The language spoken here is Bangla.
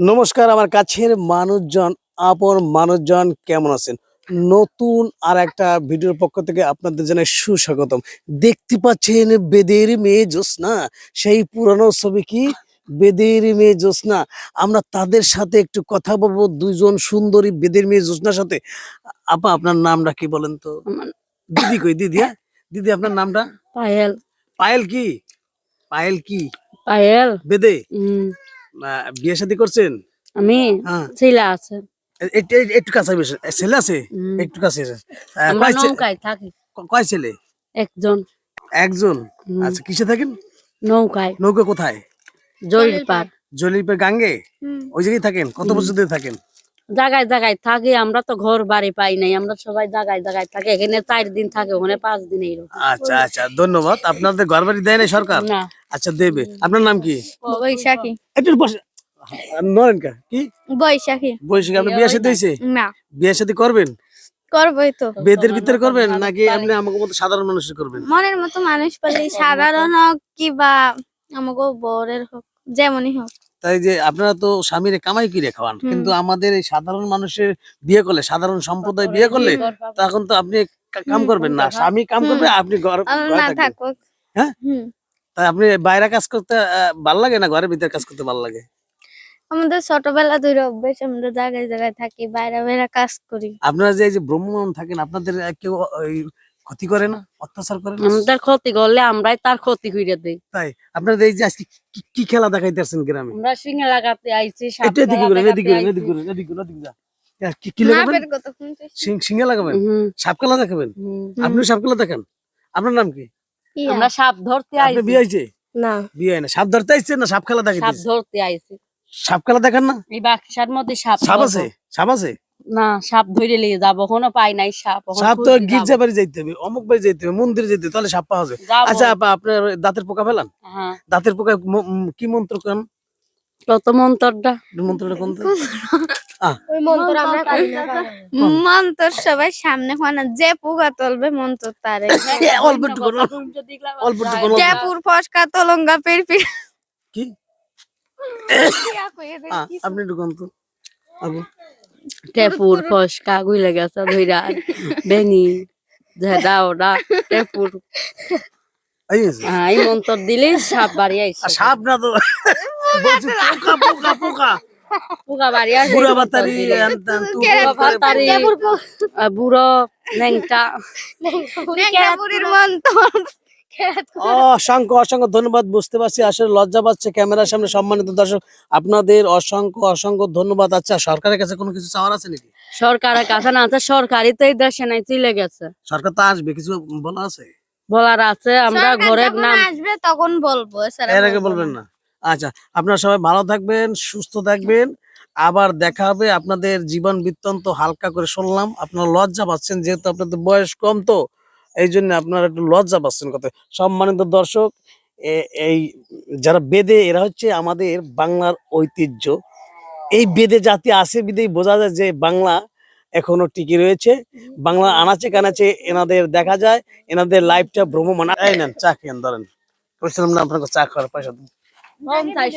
নমস্কার আমার কাছের মানুষজন আপন মানুষজন কেমন আছেন? নতুন আর একটা ভিডিওর পক্ষ থেকে আপনাদের জানাই সুস্বাগতম। দেখতে পাচ্ছেন বেদের মেয়ে জোসনা সেই পুরানো ছবি কি? বেদের মেয়ে জোসনা আমরা তাদের সাথে একটু কথা বলব দুইজন সুন্দরী বেদের মেয়ে জোসনার সাথে। আপা আপনার নামটা কি বলেন তো? দিদি কই? দিদি হ্যাঁ? দিদি আপনার নামটা? পায়েল। পায়েল কি? পায়েল কি? পায়েল। বেদে? বিয়ে শাদী করছেন? আমি হ্যাঁ। ছেলে আছে। একটু কাছে বেশ ছেলে আছে? একটু কাছে থাকি। কয় ছেলে? একজন। একজন? আচ্ছা কিসে থাকেন? নৌকায়। নৌকা কোথায়? জরির পার জলিপে গাঙ্গে ওই জায়গায় থাকেন? কত। বছর ধরে থাকেন? জায়গায় জায়গায় থাকি আমরা তো ঘর বাড়ি পাই নাই আমরা সবাই জায়গায় জায়গায় থাকি এখানে চার দিন থাকে ওখানে পাঁচ দিন এইরকম। আচ্ছা আচ্ছা ধন্যবাদ। আপনাদের ঘর বাড়ি দেয় না সরকার? না। আচ্ছা দেবে। আপনার নাম কি? বৈশাখী। একটু বসে। নরেন কা কি? বৈশাখী। বয়সী আপনার বিয়ে সাথে হয়েছে? না। বিয়ে সাথে করবেন? করবোই তো। বেদের ভিতরে করবেন নাকি আপনি আমাকে মতো সাধারণ মানুষের করবেন? মনের মতো মানুষ পেলে সাধারণ হোক কিবা আমাকে বরের হোক যেমনই হোক। তাই যে আপনারা তো স্বামীর কামাই কিনে খাওয়ান কিন্তু আমাদের এই সাধারণ মানুষের বিয়ে করলে সাধারণ সম্প্রদায় বিয়ে করলে তখন তো আপনি কাম করবেন না। স্বামী কাম করবে আপনি ঘর না থাকবেন। থাকুক। হ্যাঁ? আপনি বাইরে কাজ করতে ভালো লাগে না? ঘরের ভিতরে কাজ করতে ভালো লাগে? আমাদের ছোটবেলা ধরে অভ্যেস আমরা জায়গায় জায়গায় থাকি বাইরে বাইরে কাজ করি। আপনারা যে এই যে ব্রহ্মণ থাকেন আপনাদের কেউ ওই ক্ষতি করে না? অত্যাচার করে না? আমাদের ক্ষতি করলে আমরাই তার ক্ষতি করে দেই। তাই? আপনাদের এই যে আজকে কি- খেলা দেখাইতেছেন গ্রামে? আমরা সিঙ্গে লাগাতে আইছি সাপ এদিকে দেখাতে এদিকে আইছি। এদিকে করেন এদিকে করেন এদিকে যা। কি কি লাগাবেন সিঙ্গে লাগাবেন? সাপ খেলা দেখাবেন? আপনি সাপ খেলা দেখেন? আপনার নাম কি? আমরা সাপ ধরতে আইছি। বিয়ে না। বিয়ে হয় না। সাপ ধরতে আসছেন না সাপ খেলা সাপ ধরতে আইছি। সাপ খেলা দেখেন না? এই বাক্সার মধ্যে সাপ সাপ আছে? সাপ আছে? না সাপ ধরে নিয়ে যাব। কোনো পাই নাই সাপ। সাপ তো গির্জা বাড়ি যাইতে হবে অমুক বাড়ি যাইতে হবে মন্দিরে যেতে হবে তাহলে সাপ পাওয়া যাবে। আচ্ছা আপা আপনার দাঁতের পোকা ফেলান? হ্যাঁ। দাঁতের পোকা কি মন্ত্র করেন? কত মন্তরটা। মন্ত্রটা কোন মন্ত্র আমরা করি। না মন্ত্র সবাই সামনে হয় যে পুকা তুলবে মন্ত্র তারে। এ, অল্প অল্প একটু করুন। যে পুর ফসকা তলঙ্গা পের কি? আপনি তো। টেপুর ফসকা গুইলে গেছে ধইরা। বেনি ওরা টেপুর। এই। হ্যাঁ, মন্তর দিলে সাপ বাড়ি আইছে। সাপ না তো। পোকা পোকা পুকা বাড়ি বাতারি বুড়া ন্যাংটা। অসংখ্য অসংখ্য ধন্যবাদ বুঝতে পারছি। আসলে লজ্জা পাচ্ছে ক্যামেরার সামনে সম্মানিত দর্শক। আপনাদের অসংখ্য অসংখ্য ধন্যবাদ। আচ্ছা সরকারের কাছে কোনো কিছু চাওয়ার আছে নাকি? সরকারের কাছে না আছে সরকারি তো এই দেশে নাই চলে গেছে। সরকার তো আসবে কিছু বলা আছে? বলার আছে আমরা ঘরের নাম আসবে তখন বলব এর আগে বলব বলবেন না। আচ্ছা আপনারা সবাই ভালো থাকবেন, সুস্থ থাকবেন। আবার দেখা হবে আপনাদের জীবন বৃত্তান্ত হালকা করে শুনলাম। আপনারা লজ্জা পাচ্ছেন, যেহেতু আপনাদের বয়স কম তো এই জন্য আপনারা একটু লজ্জা পাচ্ছেন কথা। সম্মানিত দর্শক এই যারা বেদে, এরা হচ্ছে আমাদের বাংলার ঐতিহ্য। এই বেদে জাতি আছে বিদেই বোঝা যায় যে বাংলা এখনও টিকে রয়েছে। বাংলা আনাচে কানাচে এনাদের দেখা যায়, এনাদের লাইফটা ভ্রমণ চা খেয়ে ধরেন। বলছিলাম না আপনাকে চা খাওয়ার পয়সা দিন। পঞ্চাশ